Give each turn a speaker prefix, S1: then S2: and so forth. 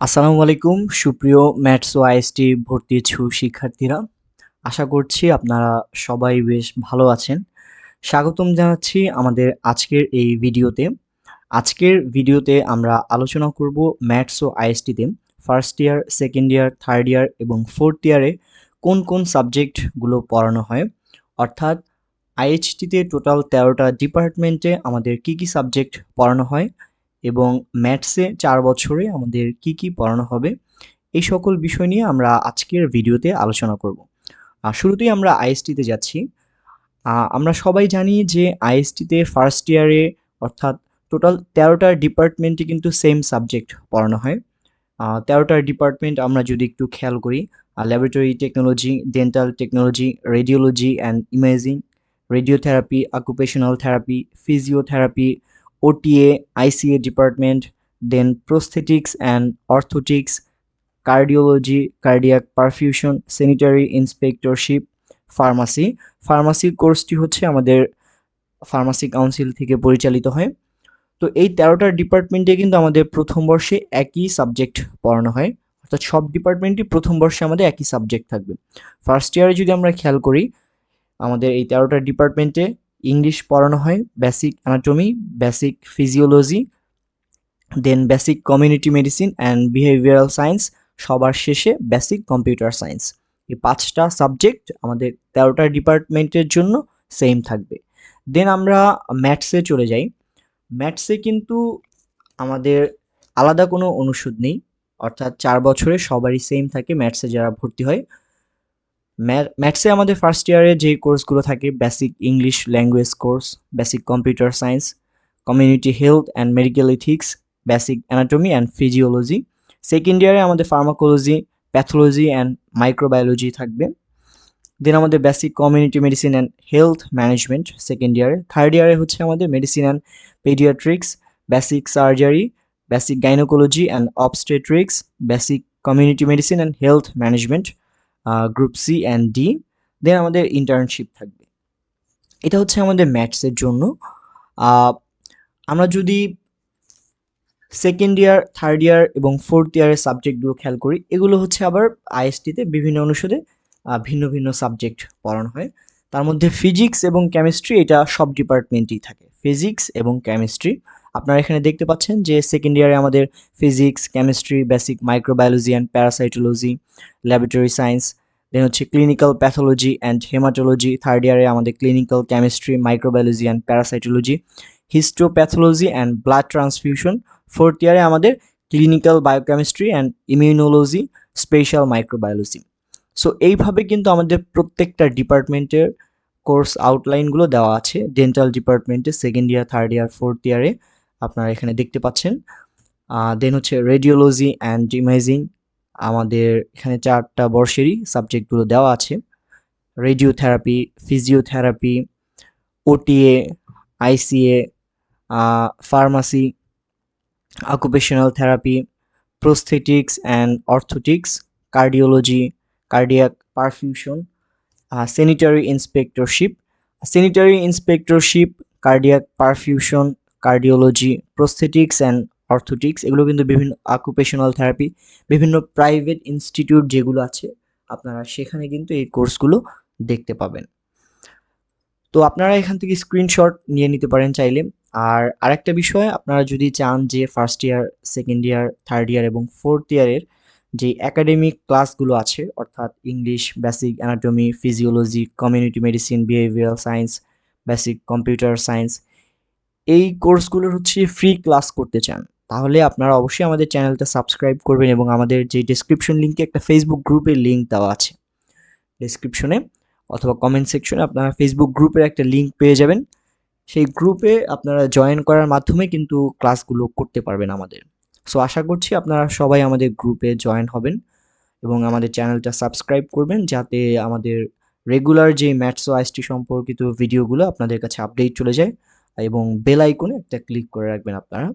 S1: আসসালামু আলাইকুম, সুপ্রিয় ম্যাথস ও আইএসটি ভর্তি ইচ্ছু শিক্ষার্থীরা। আশা করছি আপনারা সবাই বেশ ভালো আছেন। স্বাগতম জানাচ্ছি আমাদের আজকের এই ভিডিওতে। আজকের ভিডিওতে আমরা আলোচনা করব ম্যাথস ও আইএসটিতে first year second year third year এবং ফোর্থ ইয়ারে কোন কোন সাবজেক্টগুলো পড়ানো হয়। অর্থাৎ আইএইচটিতে টোটাল তেরোটা ডিপার্টমেন্টে আমাদের কি কি সাবজেক্ট পড়ানো হয় এবং ম্যাথসে চার বছরে আমাদের কি কি পড়ানো হবে, এই সকল বিষয় নিয়ে আমরা আজকের ভিডিওতে আলোচনা করব। শুরুতেই আমরা আইএসটিতে যাচ্ছি। আমরা সবাই জানি যে আইএসটিতে ফার্স্ট ইয়ারে অর্থাৎ টোটাল তেরোটা ডিপার্টমেন্টে কিন্তু সেম সাবজেক্ট পড়ানো হয়। তেরোটার ডিপার্টমেন্ট আমরা যদি একটু খেয়াল করি laboratory technology dental technology radiology and imaging radiotherapy occupational therapy physiotherapy OTA ICA department then prosthetics and orthotics cardiology cardiac perfusion sanitary inspectorship pharmacy pharmacy কোর্সটি হচ্ছে আমাদের ফার্মাসি কাউন্সিল থেকে পরিচালিত হয়। তো এই তেরোটা ডিপার্টমেন্টে কিন্তু আমাদের প্রথম বর্ষে একই সাবজেক্ট পড়ানো হয়। অর্থাৎ সব ডিপার্টমেন্টই প্রথম বর্ষে আমাদের একই সাবজেক্ট থাকবে। ফার্স্ট ইয়ারে যদি আমরা খেয়াল করি, আমাদের এই তেরোটা ডিপার্টমেন্টে ইংলিশ পড়ানো হয় basic anatomy basic physiology then basic community medicine and behavioural science সবার শেষে বেসিক কম্পিউটার সায়েন্স এই পাঁচটা সাবজেক্ট আমাদের তেরোটা ডিপার্টমেন্টের জন্য সেম থাকবে। দেন আমরা ম্যাথসে চলে যাই। ম্যাথসে কিন্তু আমাদের আলাদা কোনো অনুষদ নেই, অর্থাৎ চার বছরে সবারই সেম থাকে ম্যাথসে যারা ভর্তি হয়। ম্যাথসে আমাদের ফার্স্ট ইয়ারে যে কোর্সগুলো থাকে basic English language course basic computer science community health and medical ethics basic anatomy and physiology second ইয়ারে আমাদের ফার্মাকোলজি প্যাথোলজি অ্যান্ড মাইক্রোবায়োলজি থাকবে। দেন আমাদের basic community medicine and health management second ইয়ারে থার্ড ইয়ারে হচ্ছে আমাদের medicine and paediatrics basic surgery basic gynaecology and obstetrics basic community medicine and health management group C and D then আমাদের internship থাকবে। এটা হচ্ছে আমাদের ম্যাথসের জন্য। আমরা যদি সেকেন্ড ইয়ার থার্ড ইয়ার এবং ফোর্থ ইয়ারের সাবজেক্টগুলো খেয়াল করি, এগুলো হচ্ছে আবার আইএসটিতে বিভিন্ন অনুষদে ভিন্ন ভিন্ন সাবজেক্ট পড়ানো হয়। তার মধ্যে ফিজিক্স এবং কেমিস্ট্রি এটা সব ডিপার্টমেন্টেই থাকে। ফিজিক্স এবং কেমিস্ট্রি আপনারা এখানে দেখতে পাচ্ছেন যে সেকেন্ড ইয়ারে আমাদের physics chemistry basic microbiology and parasitology laboratory science then হচ্ছে clinical pathology and haematology third ইয়ারে আমাদের clinical chemistry microbiology and parasitology histopathology and blood transfusion fourth ইয়ারে আমাদের clinical biochemistry and immunology special microbiology so এইভাবে কিন্তু আমাদের প্রত্যেকটা ডিপার্টমেন্টের কোর্স আউটলাইনগুলো দেওয়া আছে ডেন্টাল ডিপার্টমেন্টে second year third year fourth ইয়ারে আপনারা এখানে দেখতে পাচ্ছেন। দেন হচ্ছে রেডিওলজি অ্যান্ড ইমেজিং আমাদের এখানে চারটা বর্ষেরই সাবজেক্টগুলো দেওয়া আছে। Radiotherapy physiotherapy OTA ICA pharmacy occupational therapy prosthetics and orthotics cardiology cardiac perfusion sanitary inspectorship sanitary inspectorship cardiac perfusion cardiology prosthetics and orthotics এগুলো কিন্তু বিভিন্ন অকুপেশনাল থেরাপি বিভিন্ন প্রাইভেট ইনস্টিটিউট যেগুলো আছে, আপনারা সেখানে কিন্তু এই কোর্সগুলো দেখতে পাবেন। তো আপনারা এখান থেকে স্ক্রিনশট নিয়ে নিতে পারেন চাইলে। আর আরেকটা বিষয়, আপনারা যদি চান যে first year second year third year এবং ফোর্থ ইয়ারের যে একাডেমিক ক্লাসগুলো আছে, অর্থাৎ English basic anatomy physiology community medicine behavioural science basic computer science এই কোর্সগুলোর হচ্ছে ফ্রি ক্লাস করতে চান, তাহলে আপনারা অবশ্যই আমাদের চ্যানেলটা সাবস্ক্রাইব করবেন এবং আমাদের যে ডিসক্রিপশন লিঙ্কে একটা ফেসবুক গ্রুপের লিঙ্ক দেওয়া আছে ডিসক্রিপশনে অথবা কমেন্ট সেকশনে আপনারা ফেসবুক গ্রুপের একটা লিঙ্ক পেয়ে যাবেন, সেই গ্রুপে আপনারা জয়েন করার মাধ্যমে কিন্তু ক্লাসগুলো করতে পারবেন আমাদের সো আশা করছি আপনারা সবাই আমাদের গ্রুপে জয়েন হবেন এবং আমাদের চ্যানেলটা সাবস্ক্রাইব করবেন, যাতে আমাদের রেগুলার যে ম্যাথস ও আইসটি সম্পর্কিত ভিডিওগুলো আপনাদের কাছে আপডেট চলে যায় এবং বেল আইকনে একটা ক্লিক করে রাখবেন আপনারা।